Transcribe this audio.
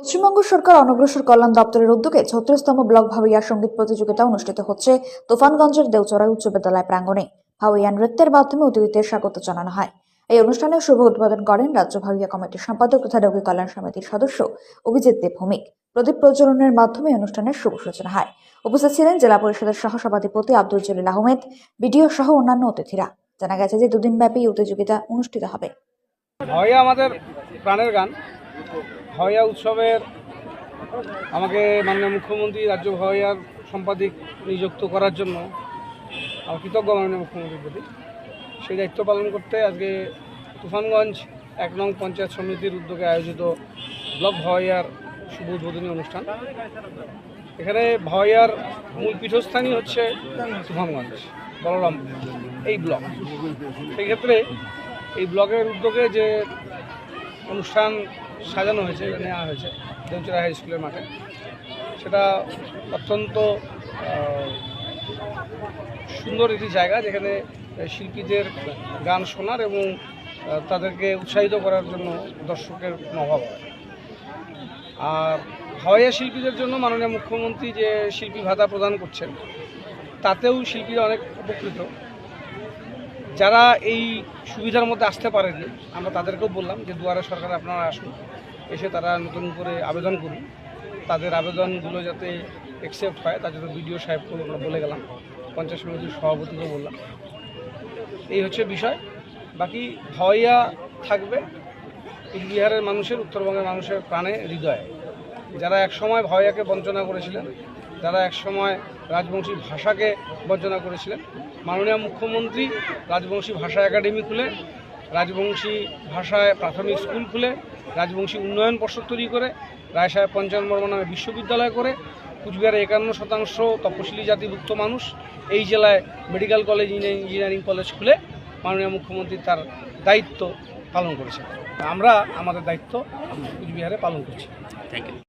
পশ্চিমবঙ্গ সরকার অনগ্রসর কল্যাণ দপ্তরের উদ্যোগে ছত্রিশতম ব্লক ভাওয়াইয়া সংগীত প্রতিযোগিতা অনুষ্ঠিত হচ্ছে তুফানগঞ্জের দেওচড়াই উচ্চ বিদ্যালয় প্রাঙ্গণে। ভাওয়াইয়া নৃত্যের মাধ্যমে অতিথিদের স্বাগত জানানো হয়। এই অনুষ্ঠানে শুভ উদ্বোধন করেন রাজ্য ভাওয়াইয়া কমিটির সম্পাদক তথা রোগী কল্যাণ সমিতির সদস্য অভিজিৎ দেব ভৌমিক প্রদীপ প্রজ্বলনের মাধ্যমে অনুষ্ঠানের শুভ সূচনা হয়। উপস্থিত ছিলেন জেলা পরিষদের সহসভাধিপতি আব্দুল জলিল আহমেদ, বিডিও সহ অন্যান্য অতিথিরা। জানা গেছে যে দুদিন ব্যাপী প্রতিযোগিতা অনুষ্ঠিত হবে। আমাদের প্রাণের গান। হয়া উৎসবের আমাকে মাননীয় মুখ্যমন্ত্রী, রাজ্য হয়ার সম্পাদিক নিযুক্ত করার জন্য আমার কৃতজ্ঞ মাননীয় মুখ্যমন্ত্রীর প্রতি সেই দায়িত্ব পালন করতে আজকে তুফানগঞ্জ এক নং পঞ্চায়েত সমিতির উদ্যোগে আয়োজিত ব্লক ভয়ার শুভ উদ্বোধনী অনুষ্ঠান। এখানে ভয়ার মূল পীঠস্থানই হচ্ছে তুফানগঞ্জ, বলরাম এই ব্লক। সেই ক্ষেত্রে এই ব্লকের উদ্যোগে যে অনুষ্ঠান সাজানো হয়েছে নেওয়া হয়েছে দেউচরা হাই স্কুলের মাঠে। সেটা অত্যন্ত সুন্দর একটি জায়গা যেখানে শিল্পীদের গান শোনার এবং তাদেরকে উৎসাহিত করার জন্য দর্শকের অভাব হয় আর হাওয়াইয়া শিল্পীদের জন্য মাননীয় মুখ্যমন্ত্রী যে শিল্পী ভাতা প্রদান করছেন, তাতেও শিল্পীরা অনেক উপকৃত। যারা এই সুবিধার মধ্যে আসতে পারেনি, আমরা তাদেরকেও বললাম যে দুয়ারে সরকার আপনারা আসুন, এসে তারা নতুন করে আবেদন করুন। তাদের আবেদনগুলো যাতে অ্যাকসেপ্ট হয়, তার জন্য বিডিও সাহেবকেও আমরা বলে গেলাম পঞ্চায়েত সমিতির সভাপতিকেও বললাম। এই হচ্ছে বিষয়। বাকি ভয়া থাকবে বিহারের মানুষের, উত্তরবঙ্গের মানুষের প্রাণে হৃদয়ে। যারা একসময় ভয়াকে বঞ্চনা করেছিলেন যারা একসময় রাজবংশী ভাষাকে বর্জনা করেছিলেন। মাননীয় মুখ্যমন্ত্রী রাজবংশী ভাষা একাডেমি খুলে, রাজবংশী ভাষায় প্রাথমিক স্কুল খুলে, রাজবংশী উন্নয়ন পর্ষদ তৈরি করে রায় সাহেব পঞ্চায়েত বর্মা নামে বিশ্ববিদ্যালয় করে, কুচবিহারে একান্ন শতাংশ তপশিলি জাতিভুক্ত মানুষ এই জেলায় মেডিকেল কলেজ, ইঞ্জিনিয়ারিং কলেজ খুলে মাননীয় মুখ্যমন্ত্রী তার দায়িত্ব পালন করেছেন। আমরা, আমাদের দায়িত্ব কুচবিহারে পালন করছি। Thank you